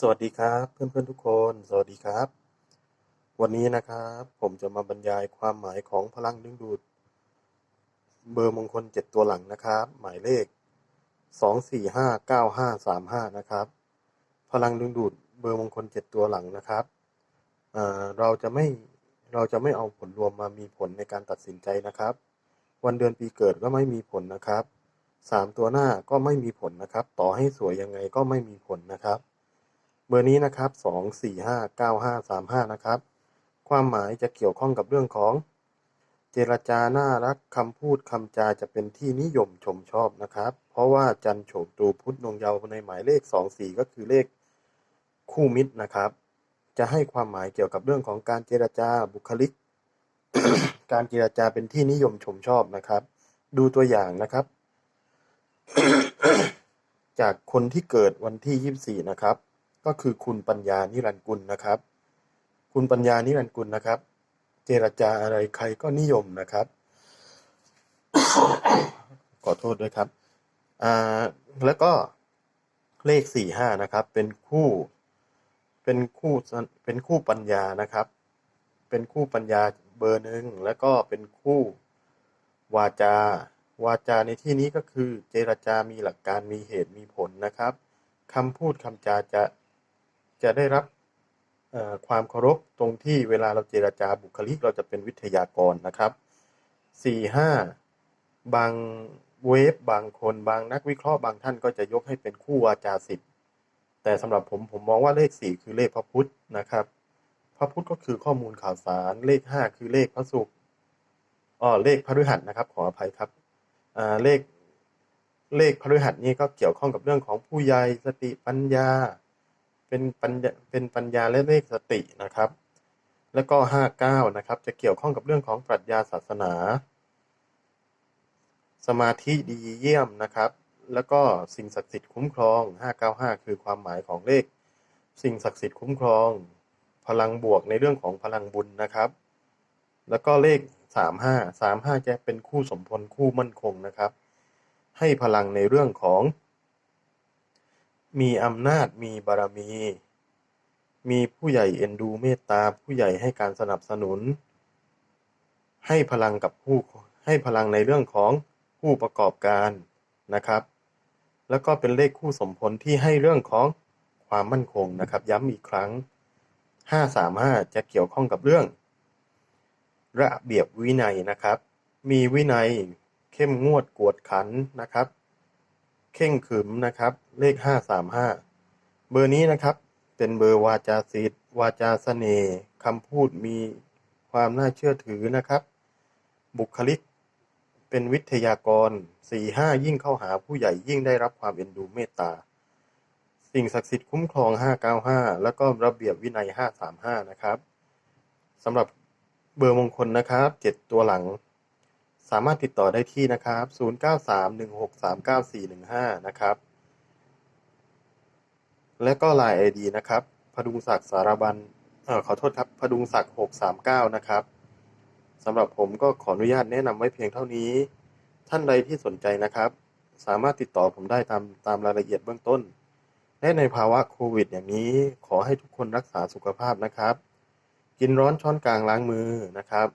สวัสดีครับเพื่อนๆทุกคน สวัสดีครับ วันนี้นะครับ ผมจะมาบรรยายความหมายของพลังดึงดูด เบอร์มงคลเจ็ดตัวหลังนะครับ หมายเลขสองสี่ห้าเก้าห้าสามห้านะครับ พลังดึงดูดเบอร์มงคลเจ็ดตัวหลังนะครับเเราจะไม่เราจะไม่เอาผลรวมมามีผลในการตัดสินใจนะครับ วันเดือนปีเกิดก็ไม่มีผลนะครับสามตัวหน้าก็ไม่มีผลนะครับ ต่อให้สวยยังไงก็ไม่มีผลนะครับ เบอร์นี้นะครับสองสี่ห้าเก้าห้าสามห้านะครับ ความหมายจะเกี่ยวข้องกับเรื่องของ เจรจาน่ารักคำพูดคำจาจะเป็นที่นิยมชมชอบนะครับ เพราะว่าจันโฉบตูพุทธนงเยาว์ในหมายเลขสองสี่ก็คือเลขคู่มิตรนะครับ จะให้ความหมายเกี่ยวกับเรื่องของการเจรจาบุคลิก การเจรจาเป็นที่นิยมชมชอบนะครับ ดูตัวอย่างนะครับ จากคนที่เกิดวันที่ 24 นะครับ ก็คือคุณปัญญานิรันกุลนะครับ คุณปัญญานิรันกุลนะครับ เจรจาอะไรใครก็นิยมนะครับ ขอโทษด้วยครับอ่าแล้วก็เลข45นะครับ เป็นคู่ เป็นคู่เป็นคู่ปัญญานะครับ เป็นคู่ปัญญาเบอร์หนึ่งแล้วก็เป็นคู่วาจา วาจาในที่นี้ก็คือ เจรจามีหลักการมีเหตุมีผลนะครับคำพูดคำจาจะ จะได้รับความเคารพตรงที่เวลาเราเจรจาบุคลิกเราจะเป็นวิทยากรนะครับสี่ห้าบางเวฟบางคนบางนักวิเคราะห์บางท่านก็จะยกให้เป็นคู่วาจาสิทธิ์แต่สำหรับผมผมมองว่าเลขสี่คือเลขพระพุธนะครับ พระพุธก็คือข้อมูลข่าวสารเลขห้าคือเลขพระศุกร์อ๋อเลขพฤหัสนะครับ ขออภัยครับอ่าเลขเลขพฤหัสนี้ก็เกี่ยวข้องกับเรื่องของผู้ใหญ่สติปัญญา เป็นปัญญาเป็นปัญญาและเลขสตินะครับ แล้วก็ห้าเก้านะครับ จะเกี่ยวข้องกับเรื่องของปรัชญาศาสนา สมาธิดีเยี่ยมนะครับ แล้วก็สิ่งศักดิ์สิทธิ์คุ้มครองห้าเก้าห้าคือความหมายของเลข สิ่งศักดิ์สิทธิ์คุ้มครอง พลังบวกในเรื่องของพลังบุญนะครับ แล้วก็เลขสามห้าสามห้าจะเป็นคู่สมพลคู่มั่นคงนะครับ ให้พลังในเรื่องของ มีอำนาจ มีบารมี มีผู้ใหญ่เอ็นดูเมตตา ผู้ใหญ่ให้การสนับสนุน ให้พลังกับผู้ ให้พลังในเรื่องของผู้ประกอบการนะครับ แล้วก็เป็นเลขคู่สมพลที่ให้เรื่องของความมั่นคงนะครับ ย้ำอีกครั้ง 535 จะเกี่ยวข้องกับเรื่อง ระเบียบวินัยนะครับ มีวินัยเข้มงวดกวดขันนะครับ เข่งขึมนะครับ เลข535เบอร์นี้นะครับ เป็นเบอร์วาจาศิษย์วาจาเสน่ห์คำพูดมีความน่าเชื่อถือนะครับ บุคลิกเป็นวิทยากร4-5ยิ่งเข้าหาผู้ใหญ่ยิ่งได้รับความเอ็นดูเมตตา สิ่งศักดิ์สิทธิ์คุ้มครอง 595 แล้วก็ระเบียบวินัย 535 นะครับสำหรับเบอร์มงคลนะครับ 7 ตัวหลัง สามารถติดต่อได้ที่นะครับ 0931639415 นะครับ และก็ Line ID นะครับ พดุงศักดิ์สารบัญเออขอโทษครับ พดุงศักดิ์639 นะครับ สำหรับผมก็ขออนุญาตแนะนำไว้เพียงเท่านี้ ท่านใดที่สนใจนะครับ สามารถติดต่อผมได้ตามตามรายละเอียดเบื้องต้น และในภาวะโควิด อย่างนี้ ขอให้ทุกคนรักษาสุขภาพนะครับ กินร้อนช้อนกลางล้างมือนะครับ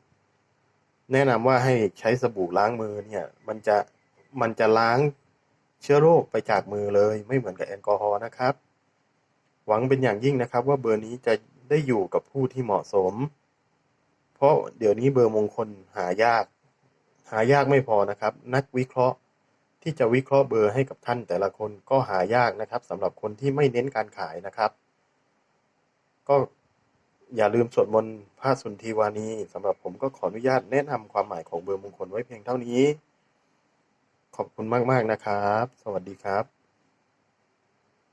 แนะนำว่าให้ใช้สบู่ล้างมือเนี่ย มันจะมันจะล้างเชื้อโรคไปจากมือเลย ไม่เหมือนกับแอลกอฮอล์นะครับ หวังเป็นอย่างยิ่งนะครับ ว่าเบอร์นี้จะได้อยู่กับผู้ที่เหมาะสม เพราะเดี๋ยวนี้เบอร์มงคลหายาก หายากไม่พอนะครับ นักวิเคราะห์ที่จะวิเคราะห์เบอร์ให้กับท่านแต่ละคนก็หายากนะครับสำหรับคนที่ไม่เน้นการขายนะครับ ก็ อย่าลืมสวดมนต์พระสุนทีวานีสำหรับผมก็ขออนุญาตแนะนำความหมายของเบอร์มงคลไว้เพียงเท่านี้ ขอบคุณมาก ๆ นะครับ สวัสดีครับ